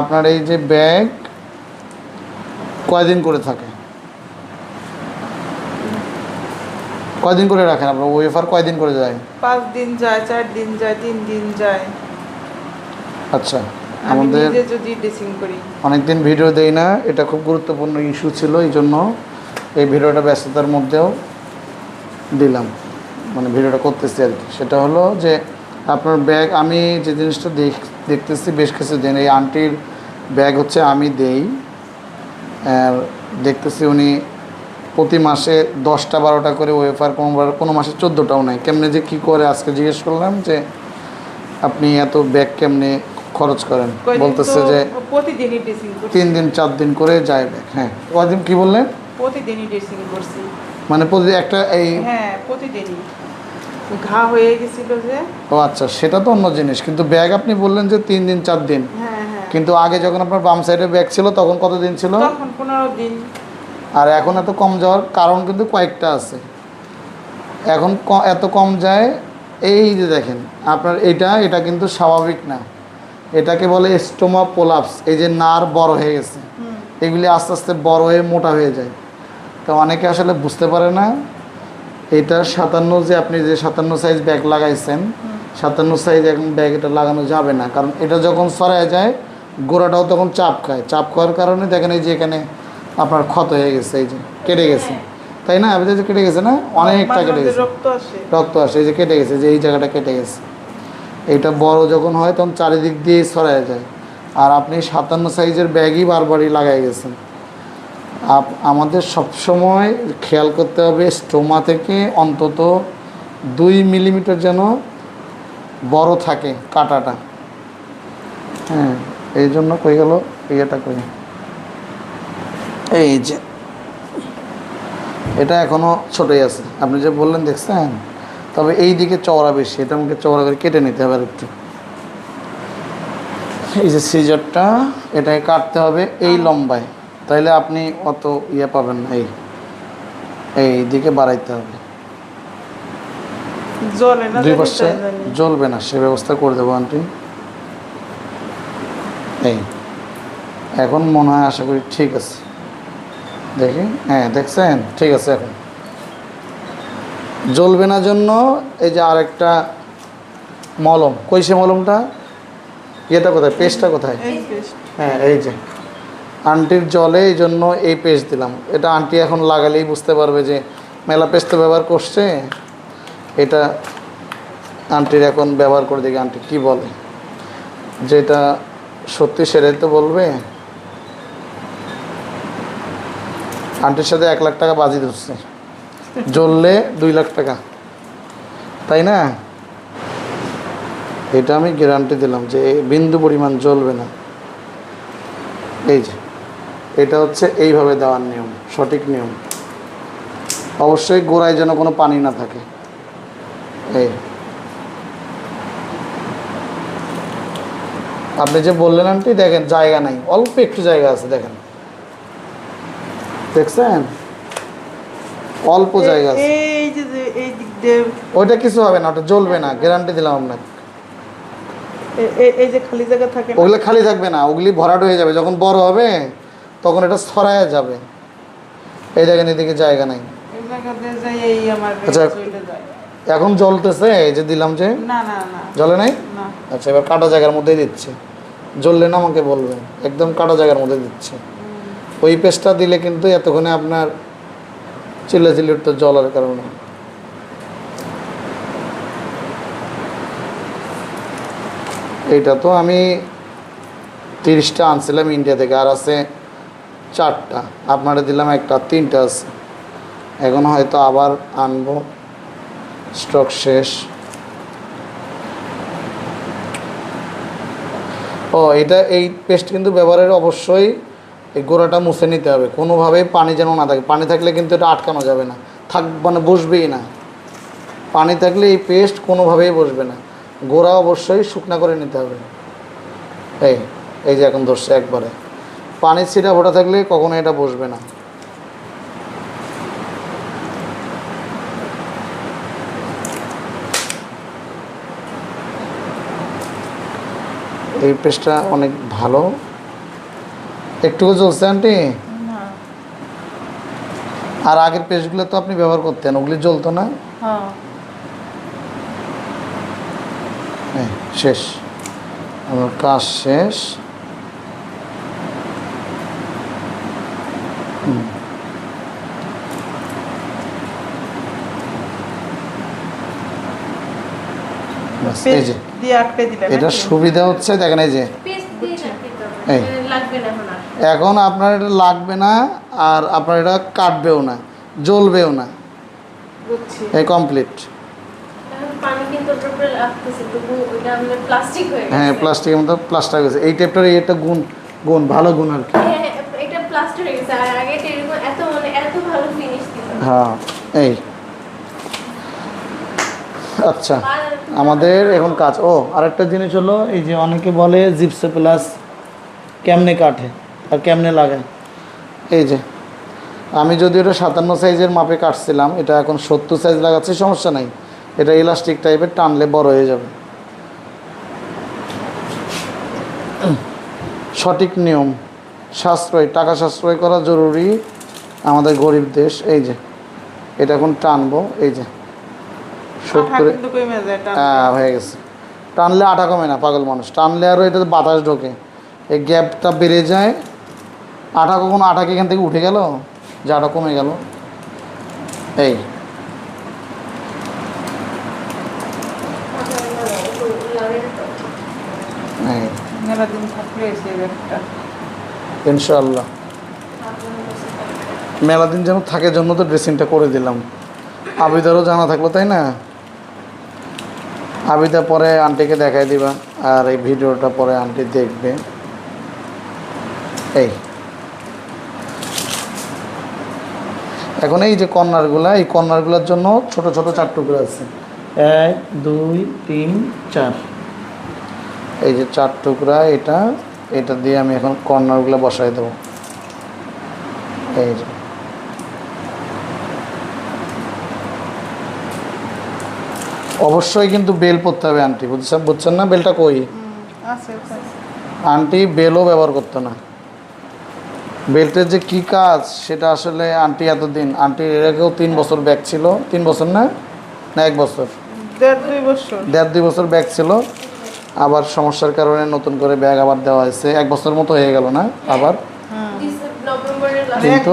আপনার এই যে ব্যাগ কয়দিন করে থাকে? কয়দিন করে রাখেন আপনার? ওয়েফার কয়দিন করে যায়? পাঁচ দিন যায় চার দিন যায় তিন দিন যায়। আচ্ছা আমি আমাদের যদি ড্রেসিং করি। অনেকদিন ভিডিও দেই না এটা খুব গুরুত্বপূর্ণ ইস্যু ছিল এই জন্য এই ভিডিওটা ব্যস্ততার মধ্যেও দিলাম। মানে ভিডিওটা করতেছি আর কি। সেটা হলো যে আপনার ব্যাগ আমি যে জিনিসটা দেখ দেখতেছি বেশ কিছু দিন এই আন্টির ব্যাগ হচ্ছে আমি দেই। আর দেখতেছি উনি প্রতি মাসে দশটা বারোটা করে ওয়েফার কোনো কোনো মাসে চোদ্দোটাও নেয়। কেমনে যে কী করে আজকে জিজ্ঞেস করলাম যে আপনি এত ব্যাগ কেমনে খরচ করেন? বলতেছে যে তিন দিন চার দিন করে যায় ব্যাগ। হ্যাঁ কদিন কি বললেন? প্রতিদিনই ড্রেসিং করছি। মানে প্রতিদিন একটা এই হ্যাঁ প্রতিদিনই। ঘা হয়ে গেছিল যে। ও আচ্ছা সেটা তো অন্য জিনিস। কিন্তু ব্যাগ আপনি বললেন যে তিন দিন চার দিন। হ্যাঁ হ্যাঁ। কিন্তু আগে যখন আপনার বাম সাইডে ব্যাগ ছিল তখন কত দিন ছিল? তখন পনেরো দিন। আর এখন এত কম যাওয়ার কারণ কিন্তু কয়েকটা আছে। এখন এত কম যায় এই যে দেখেন আপনার এটা এটা কিন্তু স্বাভাবিক না। এটাকে বলে স্টোমা পোলাপস এই যে নার বড় হয়ে গেছে। এগুলি আস্তে আস্তে বড় হয়ে মোটা হয়ে যায়। তো অনেকে আসলে বুঝতে পারে না এটা সাতান্ন যে আপনি যে সাতান্ন সাইজ ব্যাগ লাগাইছেন সাতান্ন সাইজ এখন ব্যাগ এটা লাগানো যাবে না। কারণ এটা যখন সরায় যায় গোড়াটাও তখন চাপ খায়। চাপ খাওয়ার কারণে দেখেন এই যে এখানে আপনার ক্ষত হয়ে গেছে এই যে কেটে গেছে। তাই না? আপনি যে কেটে গেছে না? অনেকটা কেটে গেছে। রক্ত আসে। এই যে কেটে গেছে যে এই জায়গাটা কেটে গেছে। এইটা বড় যখন হয় তখন চারিদিক দিয়ে ছড়ায় যায়। আর আপনি সাতান্ন সাইজের ব্যাগই বারবারই লাগাই গেছেন। আমাদের সবসময় খেয়াল করতে হবে স্টোমা থেকে অন্তত দুই মিলিমিটার যেন বড় থাকে কাটাটা। হ্যাঁ এই জন্য কই গেল? ইয়েটা কই? এই যে এটা এখনও ছোটোই আছে। আপনি যে বললেন দেখছেন? তবে এই দিকে চওড়া বেশি এটা আমাকে চওড়া করে কেটে নিতে হবে আর একটু এই যে সিজারটা এটাকে কাটতে হবে এই লম্বায়। তাইলে আপনি অত ইয়ে পাবেন না এই এই দিকে বাড়াইতে হবে। দুই পাশে জ্বলবে না সে ব্যবস্থা করে দেবো আন্টি। এই এখন মনে হয় আশা করি ঠিক আছে। দেখি হ্যাঁ দেখছেন? ঠিক আছে এখন। জ্বলবে না জন্য এই যে আরেকটা মলম কইসে মলমটা? ইয়েটা কোথায়? পেস্টটা কোথায়? হ্যাঁ এই যে। আন্টির জলে এই জন্য এই পেস্ট দিলাম। এটা আন্টি এখন লাগালেই বুঝতে পারবে যে মেলা পেস্ট তো ব্যবহার করছে। এটা আন্টির এখন ব্যবহার করে দেখি আন্টি কি বলে। যেটা সত্যি সেটাই তো বলবে। আন্টির সাথে এক লাখ টাকা বাজি ধরছে। জ্বললে দুই লাখ টাকা। তাই না? এটা আমি গ্যারান্টি দিলাম যে বিন্দু পরিমাণ জ্বলবে না। এই যে। এটা হচ্ছে এইভাবে দেওয়ার নিয়ম সঠিক নিয়ম। অবশ্যই গোড়ায় যেন কোনো পানি না থাকে। এই। আপনি যে বললেন আন্টি দেখেন জায়গা নাই অল্প একটু জায়গা আছে দেখেন। দেখছেন? অল্প জায়গা আছে। ওইটা কিছু হবে না ওটা জ্বলবে না গ্যারান্টি দিলাম আপনাকে। এই যে খালি জায়গা থাকে ওগুলো খালি থাকবে না ওগুলি ভরাট হয়ে যাবে যখন বড় হবে তখন এটা ছড়ায় যাবে। এই দেখেন এদিকে জায়গা নাই। আচ্ছা। এখন জ্বলতেছে? এই যে দিলাম যে? জ্বলে নাই? আচ্ছা এবার কাটা জায়গার মধ্যেই দিচ্ছে। জ্বললে না আমাকে বলবেন একদম কাটা জায়গার মধ্যে দিচ্ছে। ওই পেস্টটা দিলে কিন্তু এতক্ষণে আপনার চিল্লা চিল্লি উঠতো জলের কারণে। এইটা তো আমি তিরিশটা আনছিলাম ইন্ডিয়া থেকে। আর আছে চারটা। আপনারা দিলাম একটা, তিনটা আছে। এখন হয়তো আবার আনব। স্টক শেষ। ও, এটা এই পেস্ট কিন্তু ব্যবহারের অবশ্যই এই গোড়াটা মুছে নিতে হবে। কোনোভাবেই পানি যেন না থাকে। পানি থাকলে কিন্তু এটা আটকানো যাবে না। থাক মানে বসবেই না। পানি থাকলে এই পেস্ট কোনোভাবেই বসবে না। গোড়া অবশ্যই শুকনা করে নিতে হবে। এই এই যে এখন ধরছে একবারে। পানির ছিটা ভোটা থাকলে কখনো এটা বসবে না। এই পেস্টটা অনেক ভালো। একটু চলছে আন্টি? আর আগের পেস্টগুলো তো আপনি ব্যবহার করতেন ওগুলি জ্বলতো না? হ্যাঁ। শেষ। আমার কাজ শেষ। ব্যাস, এই যে। এটা সুবিধা হচ্ছে দেখেন এই যে। এই। হবে লাগবে না এখন আপনার এটা লাগবে না আর আপনার এটা কাটবেও না জ্বলবেও না। বুঝছি। এই কমপ্লিট হয়ে হ্যাঁ প্লাস্টিকের মতো প্লাস্টার গেছে। এই টাইপটার এই একটা গুণ গুণ ভালো গুণ আর কি। হ্যাঁ, হ্যাঁ, মানে হ্যাঁ এই। আচ্ছা। আমাদের এখন কাজ। ও, আরেকটা জিনিস হলো এই যে অনেকে বলে জিপসে প্লাস কেমনে কাটে আর কেমনে লাগায়? এই যে, আমি যদি ওটা সাতান্ন সাইজের মাপে কাটছিলাম, এটা এখন সত্তর সাইজ লাগাচ্ছি, সমস্যা নাই। এটা ইলাস্টিক টাইপের টানলে বড় হয়ে যাবে। সঠিক নিয়ম, সাশ্রয়, টাকা সাশ্রয় করা জরুরি আমাদের গরিব দেশ। এই যে, এটা এখন টানবো, এই যে। সত্তরে হ্যাঁ হয়ে গেছে। টানলে আটা কমে না পাগল মানুষ। টানলে আরও এটাতে বাতাস ঢোকে। এই গ্যাপটা বেড়ে যায়। আটা কখনো আটা কি এখান থেকে উঠে গেল? যে আটা কমে গেল। এই। ইনশাল্লাহ মেলা দিন যেন থাকে জন্য তো ড্রেসিংটা করে দিলাম। আবিদারও জানা থাকল তাই না? আবিদা পরে আন্টিকে দেখাই দিবা আর এই ভিডিওটা পরে আন্টি দেখবে। এই। এখন এই যে কর্নারগুলা এই কর্নারগুলোর জন্য ছোট ছোট চার টুকরো আছে। এক দুই তিন চার। এই যে চার টুকরা এটা এটা দিয়ে আমি এখন কর্নারগুলো বসাই দেবো। এই যে। অবশ্যই কিন্তু বেল পরতে হবে আন্টি। বুঝছেন বুঝছেন না বেলটা কই। আন্টি বেলও ব্যবহার করতো না। বেল্টের যে কি কাজ সেটা আসলে আন্টি এতদিন আন্টির এর আগেও তিন বছর ব্যাগ ছিল। তিন বছর না? না এক বছর। দেড় দুই বছর। ব্যাগ ছিল। আবার সমস্যার কারণে নতুন করে ব্যাগ আবার দেওয়া হয়েছে। এক বছর মতো হয়ে গেল না আবার? হ্যাঁ কিন্তু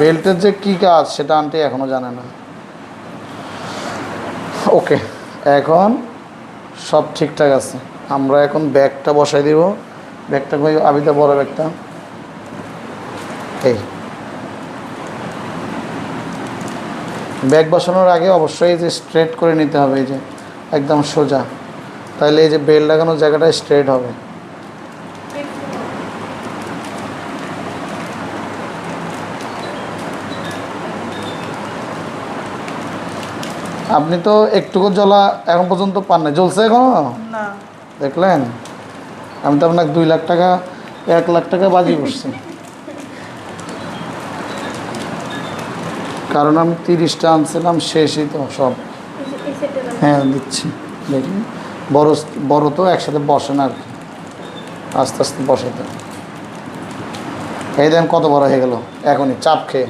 বেল্টের যে কি কাজ সেটা আন্টি এখনও জানে না। ওকে, এখন সব ঠিকঠাক আছে। আমরা এখন ব্যাগটা বসাই দিব। ব্যাগটা কই? আবিদা, বড় ব্যাগটা। এই। ব্যাগ বসানোর আগে অবশ্যই যে স্ট্রেট করে নিতে হবে, এই যে একদম সোজা। তাহলে এই যে বেল লাগানোর জায়গাটা স্ট্রেট হবে। আপনি তো একটুকু জ্বলা এখন পর্যন্ত পান না জ্বলছে এখনও? দেখলেন? আমি তো আপনাকে দুই লাখ টাকা এক লাখ টাকা বাজি করছি কারণ আমি তিরিশটা আনছিলাম শেষই তো সব। হ্যাঁ দিচ্ছি। দেখি। বড় বড় তো একসাথে বসে না আর কি। আস্তে আস্তে বসে তো এই দেন কত বড় হয়ে গেল। এখনই চাপ খেয়ে।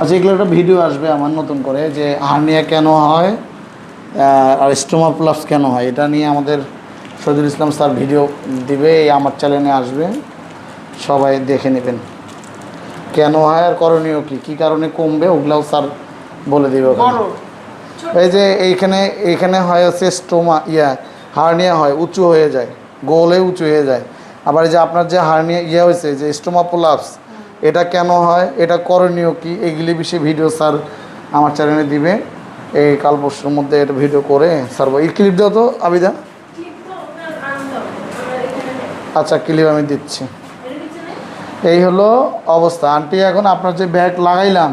আচ্ছা এগুলো একটা ভিডিও আসবে আমার নতুন করে যে হার্নিয়া কেন হয় আর স্টোমা প্লাস কেন হয় এটা নিয়ে আমাদের শহীদুল ইসলাম স্যার ভিডিও দিবে এই আমার চ্যানেলে আসবে। সবাই দেখে নেবেন। কেন হয় আর করণীয় কী? কী কারণে কমবে? ওগুলাও স্যার বলে দিবে। এই যে এইখানে এইখানে হয় হচ্ছে স্টোমা ইয়া হার্নিয়া হয় উঁচু হয়ে যায় গোলে উঁচু হয়ে যায়। আবার এই যে আপনার যে হার্নিয়া ইয়ে হয়েছে যে স্টোমা পোলাপস এটা কেন হয় এটা করণীয় কি এইগুলি বিষয়ে ভিডিও স্যার আমার চ্যানেলে দিবে। এই কাল পরশুর মধ্যে এটা ভিডিও করে স্যার এই ক্লিপ দাও তো আবিদা। আচ্ছা ক্লিপ আমি দিচ্ছি। এই হলো অবস্থা। আন্টি এখন আপনার যে ব্যাগ লাগাইলাম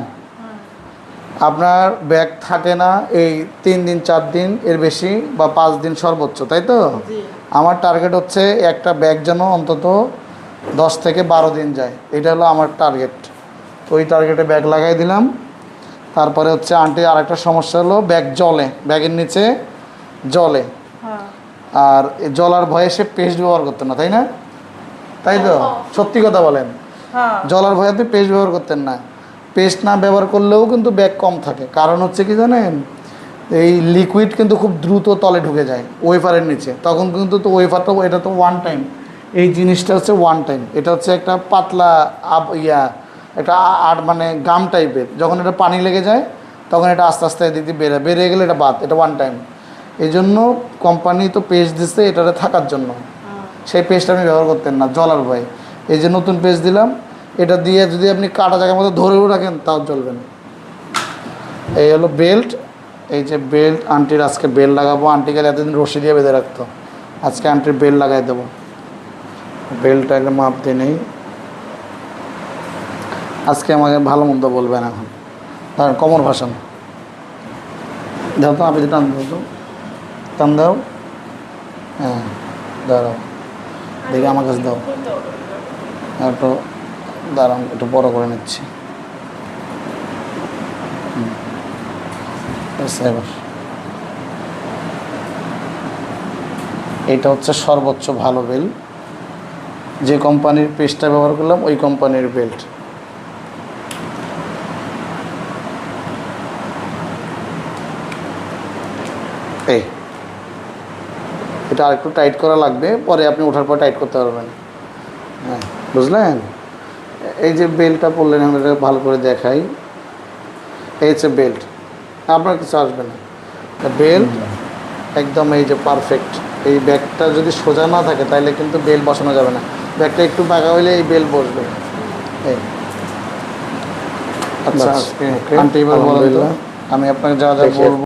আপনার ব্যাগ থাকে না এই তিন দিন চার দিন এর বেশি বা পাঁচ দিন সর্বোচ্চ তাই তো? আমার টার্গেট হচ্ছে একটা ব্যাগ যেন অন্তত দশ থেকে বারো দিন যায়। এটা হলো আমার টার্গেট তো ওই টার্গেটে ব্যাগ লাগাই দিলাম। তারপরে হচ্ছে আন্টি আরেকটা সমস্যা হলো ব্যাগ জলে ব্যাগের নিচে জলে হ্যাঁ। আর জলার ভয়ে সে পেস্ট ব্যবহার করতো না তাই না? তাই তো? সত্যি কথা বলেন। হ্যাঁ। ভয়ে ভয়াতে পেস্ট ব্যবহার করতেন না। পেস্ট না ব্যবহার করলেও কিন্তু ব্যাগ কম থাকে। কারণ হচ্ছে কি জানেন? এই লিকুইড কিন্তু খুব দ্রুত তলে ঢুকে যায় ওয়েফারের নিচে। তখন কিন্তু তো ওয়েফারটা এটা তো ওয়ান টাইম এই জিনিসটা হচ্ছে ওয়ান টাইম এটা হচ্ছে একটা পাতলা আব ইয়া একটা আর মানে গাম টাইপের যখন এটা পানি লেগে যায় তখন এটা আস্তে আস্তে এদিক দিয়ে বেরোয় বেরিয়ে গেলে এটা বাদ এটা ওয়ান টাইম এই জন্য কোম্পানি তো পেজ দিচ্ছে এটাতে থাকার জন্য। সেই পেস্ট আপনি ব্যবহার করতেন না জলার ভয়। এই যে নতুন পেজ দিলাম এটা দিয়ে যদি আপনি কাটা জায়গার মধ্যে ধরেও রাখেন তাও চলবেন এই হলো বেল্ট এই যে বেল্ট আন্টির আজকে বেল্ট লাগাবো। আন্টিকে এতদিন রশি দিয়ে বেঁধে রাখতো। আজকে আন্টির বেল্ট লাগাই দেবো। মাপ দিয়ে নেই। আজকে আমাকে ভালো মন্দ বলবেন এখন। ধরেন কমর ভাষণ। দাও তো, আপনি টান দাও তো। টান দাও। হ্যাঁ দাঁড়াও। দেখি আমার কাছে দাও। একটু দাঁড়ান একটু বড় করে নিচ্ছি। এবার। এটা হচ্ছে সর্বোচ্চ ভালো বেল। যে কোম্পানির পেস্টটা ব্যবহার করলাম, ওই কোম্পানির বেল্ট। এই। এটা আরেকটু টাইট করা লাগবে, পরে আপনি ওঠার পর টাইট করতে পারবেন। হ্যাঁ বুঝলেন? এই যে বেল্টটা পরলেন আমি এটা ভালো করে দেখাই। এই হচ্ছে বেল্ট। আপনার কিছু আসবে না। বেল্ট একদম এই যে পারফেক্ট। এই ব্যাগটা যদি সোজা না থাকে, তাহলে কিন্তু বেল্ট বসানো যাবে না। ব্যাগটা একটু বাঁকা হইলে এই বেল বসবে। আচ্ছা আন্টি এবার বলেন আমি আপনাকে যা যা বলব